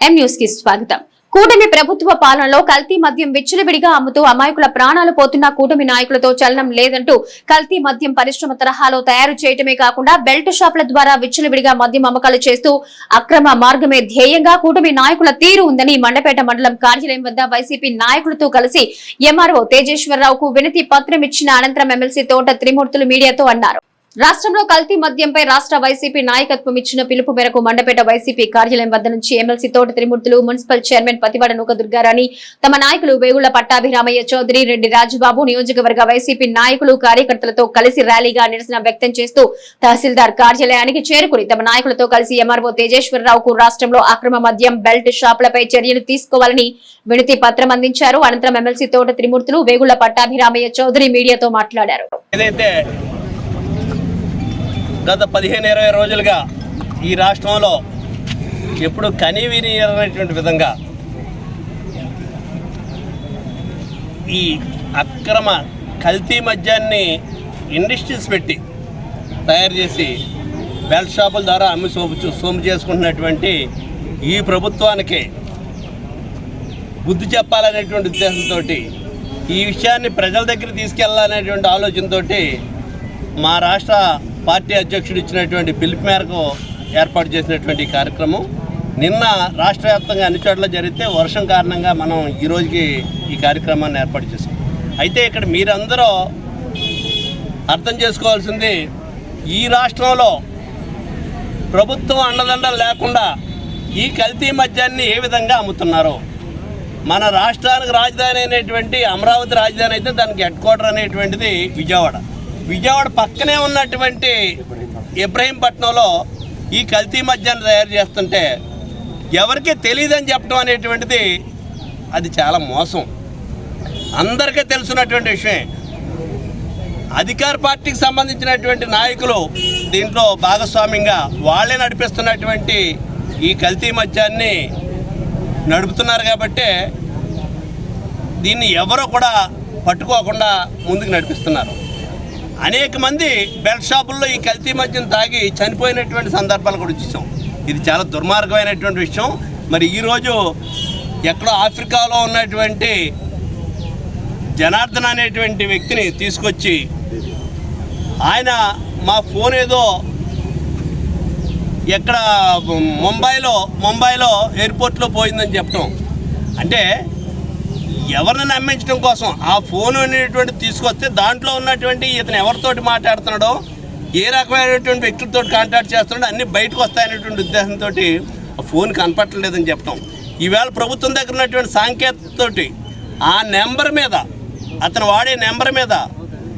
ఎం న్యూస్కి స్వాగతం. కూటమి ప్రభుత్వ పాలనలో కల్తీ మద్యం విచ్చలవిడిగా అమ్ముతూ అమాయకుల ప్రాణాలు పోతున్న కూటమి నాయకులతో చలనం లేదంటూ కల్తీ మద్యం పరిశ్రమ తరహాలో తయారు చేయటమే కాకుండా బెల్ట్ షాపుల ద్వారా విచ్చలవిడిగా మద్యం అమ్మకాలు చేస్తూ అక్రమ మార్గమే ధ్యేయంగా కూటమి నాయకుల తీరు ఉందని మండపేట మండలం కార్యాలయం వద్ద వైసీపీ నాయకులతో కలిసి ఎంఆర్ఓ తేజేశ్వరరావుకు వినతి పత్రం ఇచ్చిన అనంతరం ఎమ్మెల్సీ తోట త్రిమూర్తులు మీడియాతో అన్నారు. రాష్ట్రంలో కల్తీ మద్యంపై రాష్ట్ర వైసీపీ నాయకత్వం ఇచ్చిన పిలుపు మేరకు మండపేట వైసీపీ కార్యాలయం వద్ద నుంచి ఎమ్మెల్సీ తోట త్రిమూర్తులు మున్సిపల్ చైర్మన్ పతివాడ నూక దుర్గారాణి తమ నాయకులు వేగుళ్ళ పట్టాభిరామయ్య చౌదరి రెడ్డి రాజుబాబు నియోజకవర్గ వైసీపీ నాయకులు కార్యకర్తలతో కలిసి ర్యాలీగా నిరసన వ్యక్తం చేస్తూ తహసీల్దార్ కార్యాలయానికి చేరుకుని తమ నాయకులతో కలిసి ఎంఆర్ఓ తేజేశ్వరరావుకు రాష్ట్రంలో అక్రమ మద్యం బెల్ట్ షాపులపై చర్యలు తీసుకోవాలని వినతి పత్రం అందించారు. అనంతరం ఎమ్మెల్సీ తోట త్రిమూర్తులు వేగుళ్ళ పట్టాభిరామయ్య చౌదరి మీడియాతో మాట్లాడారు. గత పదిహేను ఇరవై రోజులుగా ఈ రాష్ట్రంలో ఎప్పుడు కనివిని అనేటువంటి విధంగా ఈ అక్రమ కల్తీ మద్యాన్ని ఇండస్ట్రీస్ పెట్టి తయారు చేసి బెల్ట్ షాపుల ద్వారా అమ్మి సోపు సోము చేసుకుంటున్నటువంటి ఈ ప్రభుత్వానికి బుద్ధి చెప్పాలనేటువంటి ఉద్దేశంతో ఈ విషయాన్ని ప్రజల దగ్గర తీసుకెళ్ళాలనేటువంటి ఆలోచనతోటి మా రాష్ట్ర పార్టీ అధ్యక్షుడు ఇచ్చినటువంటి పిలుపు మేరకు ఏర్పాటు చేసినటువంటి కార్యక్రమం. నిన్న రాష్ట్ర వ్యాప్తంగా అన్ని చోట్ల జరిగితే వర్షం కారణంగా మనం ఈ రోజుకి ఈ కార్యక్రమాన్ని ఏర్పాటు చేసాం అయితే ఇక్కడ మీరందరూ అర్థం చేసుకోవాల్సింది ఈ రాష్ట్రంలో ప్రభుత్వం అండదండలు లేకుండా ఈ కల్తీ మద్యాన్ని ఏ విధంగా అమ్ముతున్నారో? మన రాష్ట్రానికి రాజధాని అనేటువంటి అమరావతి రాజధాని అయితే దానికి హెడ్ క్వార్టర్ అనేటువంటిది విజయవాడ. విజయవాడ పక్కనే ఉన్నటువంటి ఇబ్రహీంపట్నంలో ఈ కల్తీ మద్యాన్ని తయారు చేస్తుంటే ఎవరికీ తెలియదని చెప్పడం అనేటువంటిది అది చాలా మోసం. అందరికీ తెలుసున్నటువంటి విషయమే. అధికార పార్టీకి సంబంధించినటువంటి నాయకులు దీంట్లో భాగస్వామ్యంగా వాళ్ళే నడిపిస్తున్నటువంటి ఈ కల్తీ మద్యాన్ని నడుపుతున్నారు కాబట్టి దీన్ని ఎవరో కూడా పట్టుకోకుండా ముందుకు నడిపిస్తున్నారు. అనేక మంది బెల్ట్ షాపుల్లో ఈ కల్తీ మద్యం తాగి చనిపోయినటువంటి సందర్భాలు కూడా చూసాం. ఇది చాలా దుర్మార్గమైనటువంటి విషయం. మరి ఈరోజు ఎక్కడో ఆఫ్రికాలో ఉన్నటువంటి జనార్దన్ అనేటువంటి వ్యక్తిని తీసుకొచ్చి ఆయన మా ఫోన్ ఏదో ఎక్కడ ముంబైలో ముంబైలో ఎయిర్పోర్ట్లో పోయిందని చెప్పడం అంటే ఎవరిని నమ్మించడం కోసం ఆ ఫోన్ అనేటువంటి తీసుకొస్తే దాంట్లో ఉన్నటువంటి ఇతను ఎవరితోటి మాట్లాడుతున్నాడో ఏ రకమైనటువంటి వ్యక్తులతో కాంటాక్ట్ చేస్తున్నాడో అన్నీ బయటకు వస్తాయనేటువంటి ఉద్దేశంతో ఆ ఫోన్ కనపట్టలేదని చెప్పడం ఈవేళ ప్రభుత్వం దగ్గర ఉన్నటువంటి సాంకేతికతోటి ఆ నెంబర్ మీద అతను వాడే నెంబర్ మీద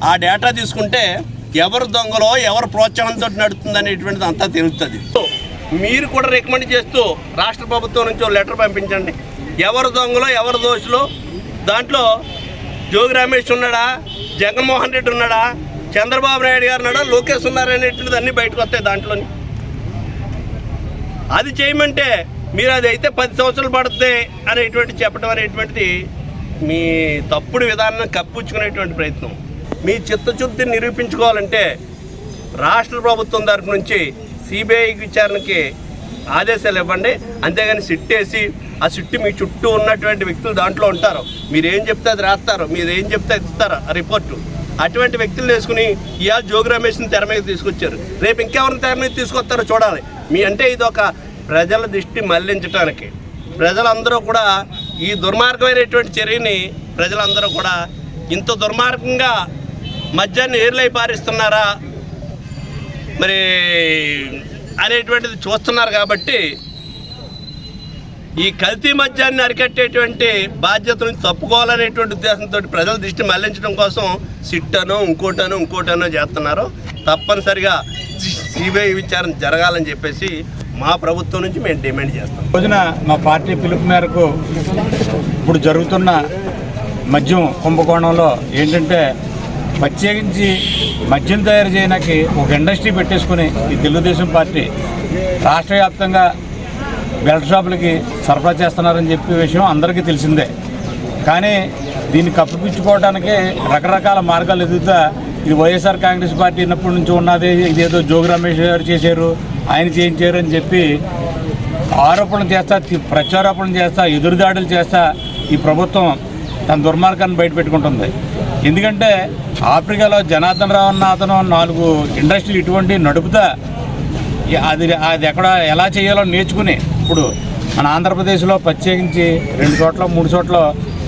ఆ డేటా తీసుకుంటే ఎవరు దొంగలో ఎవరు ప్రోత్సాహంతో నడుస్తుంది అనేటువంటిది అంతా తెలుస్తుంది. మీరు కూడా రికమెండ్ చేస్తూ రాష్ట్ర ప్రభుత్వం నుంచి ఒక లెటర్ పంపించండి. ఎవరు దొంగలో ఎవరు దోషులు దాంట్లో జోగి రమేష్ ఉన్నాడా? జగన్మోహన్ రెడ్డి ఉన్నాడా? చంద్రబాబు నాయుడు గారు ఉన్నాడా? లోకేష్ ఉన్నారా అనేటువంటిది అన్నీ బయటకు వస్తాయి దాంట్లోని. అది చేయమంటే మీరు అది అయితే పది సంవత్సరాలు పడుతుంది అనేటువంటి చెప్పడం అనేటువంటిది మీ తప్పుడు విధానం కప్పించుకునేటువంటి ప్రయత్నం. మీ చిత్తశుద్ధిని నిరూపించుకోవాలంటే రాష్ట్ర ప్రభుత్వం తరపు నుంచి సిబిఐ విచారణకి ఆదేశాలు ఇవ్వండి. అంతేగాని సిట్టేసి ఆ చుట్టూ మీ చుట్టూ ఉన్నటువంటి వ్యక్తులు దాంట్లో ఉంటారు. మీరు ఏం చెప్తే అది రాస్తారు. మీరు ఏం చెప్తే అది ఇస్తారు. ఆ రిపోర్టు అటువంటి వ్యక్తులు వేసుకుని ఇవాళ జోగి రమేష్ని తెర మీద తీసుకొచ్చారు. రేపు ఇంకెవరిని తెర మీద తీసుకొస్తారో చూడాలి. మీ అంటే ఇది ఒక ప్రజల దృష్టి మళ్ళించడానికి ప్రజలందరూ కూడా ఈ దుర్మార్గమైనటువంటి చర్యని ప్రజలందరూ కూడా ఇంత దుర్మార్గంగా మద్యాన్ని ఏర్లై పారిస్తున్నారా? మరి అనేటువంటిది చూస్తున్నారు కాబట్టి ఈ కల్తీ మద్యాన్ని అరికట్టేటువంటి బాధ్యత నుంచి తప్పుకోవాలనేటువంటి ఉద్దేశంతో ప్రజల దృష్టి మళ్ళించడం కోసం సిట్టను ఇంకోటనో ఇంకోటనో చేస్తున్నారు తప్పనిసరిగా సిబిఐ విచారణ జరగాలని చెప్పేసి మా ప్రభుత్వం నుంచి మేము డిమాండ్ చేస్తాం. రోజున మా పార్టీ పిలుపు మేరకు ఇప్పుడు జరుగుతున్న మద్యం కుంభకోణంలో ఏంటంటే ప్రత్యేకించి మద్యం తయారు చేయడానికి ఒక ఇండస్ట్రీ పెట్టేసుకుని ఈ తెలుగుదేశం పార్టీ రాష్ట్ర వ్యాప్తంగా బెల్ట్ షాపులకి సరఫరా చేస్తున్నారని చెప్పే విషయం అందరికీ తెలిసిందే. కానీ దీన్ని కప్పిపుచ్చుకోవడానికి రకరకాల మార్గాలు ఎదుగుతా ఇది వైఎస్ఆర్ కాంగ్రెస్ పార్టీ ఉన్నప్పటి నుంచి ఉన్నది ఇదేదో జోగి రమేష్ గారు చేశారు ఆయన చేయించారు అని చెప్పి ఆరోపణలు చేస్తా ప్రత్యారోపణలు చేస్తా ఎదురుదాడులు చేస్తా ఈ ప్రభుత్వం తన దుర్మార్గాన్ని బయటపెట్టుకుంటుంది ఎందుకంటే ఆఫ్రికాలో జనార్దన్ రావు అన్న అతను నాలుగు ఇండస్ట్రీలు ఇటువంటి నడుపుతా అది అది ఎక్కడ ఎలా చేయాలో నేర్చుకుని ఇప్పుడు మన ఆంధ్రప్రదేశ్లో ప్రత్యేకించి రెండు చోట్ల మూడు చోట్ల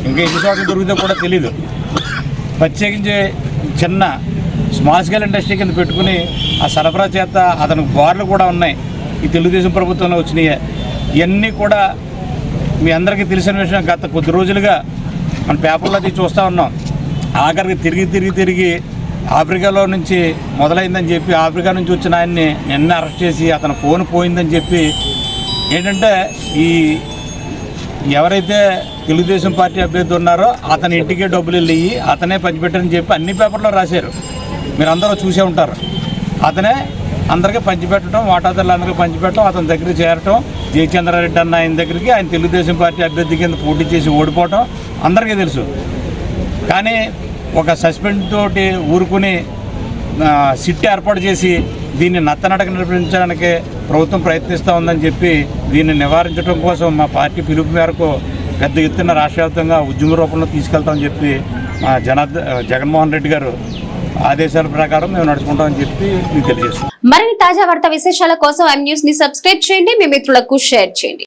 ఇంకా ఎన్ని చోట్ల దొరికితే కూడా తెలీదు. ప్రత్యేకించి చిన్న స్మాల్ స్కేల్ ఇండస్ట్రీ కింద పెట్టుకుని ఆ సరఫరా చేత అతనికి బార్లు కూడా ఉన్నాయి. ఈ తెలుగుదేశం ప్రభుత్వంలో వచ్చినాయి. ఇవన్నీ కూడా మీ అందరికీ తెలిసిన విషయం. గత కొద్ది రోజులుగా మన పేపర్లో అది చూస్తూ ఉన్నాం. ఆఖరికి తిరిగి తిరిగి తిరిగి ఆఫ్రికాలో నుంచి మొదలైందని చెప్పి ఆఫ్రికా నుంచి వచ్చిన ఆయన్ని నిన్న అరెస్ట్ చేసి అతని ఫోన్ పోయిందని చెప్పి ఏంటంటే ఈ ఎవరైతే తెలుగుదేశం పార్టీ అభ్యర్థి ఉన్నారో అతని ఇంటికే డబ్బులు వెళ్ళి అతనే పంచిపెట్టని చెప్పి అన్ని పేపర్లో రాశారు. మీరు అందరూ చూసే ఉంటారు. అతనే అందరికీ పంచిపెట్టడం వాటాదారులందరికీ పంచిపెట్టడం అతని దగ్గర చేరటం జయచంద్రారెడ్డి అన్న ఆయన దగ్గరికి ఆయన తెలుగుదేశం పార్టీ అభ్యర్థి కింద పోటీ చేసి ఓడిపోవటం అందరికీ తెలుసు. కానీ ఒక సస్పెండ్ తోటి ఊరుకుని సిట్ ఏర్పాటు చేసి దీన్ని నత్తనడక నడిపించడానికి ప్రభుత్వం ప్రయత్నిస్తూ ఉందని చెప్పి దీన్ని నివారించడం కోసం మా పార్టీ పిలుపు మేరకు పెద్ద ఎత్తున రాష్ట్రవ్యాప్తంగా ఉద్యమ రూపంలో తీసుకెళ్తామని చెప్పి మా జనార్ద జగన్మోహన్ రెడ్డి గారు ఆదేశాల ప్రకారం మేము నడుచుకుంటామని చెప్పి మీకు తెలియజేస్తాం మరిన్ని తాజా వార్త విశేషాల కోసం ఎం న్యూస్ని సబ్స్క్రైబ్ చేయండి మీ మిత్రులకు షేర్ చేయండి.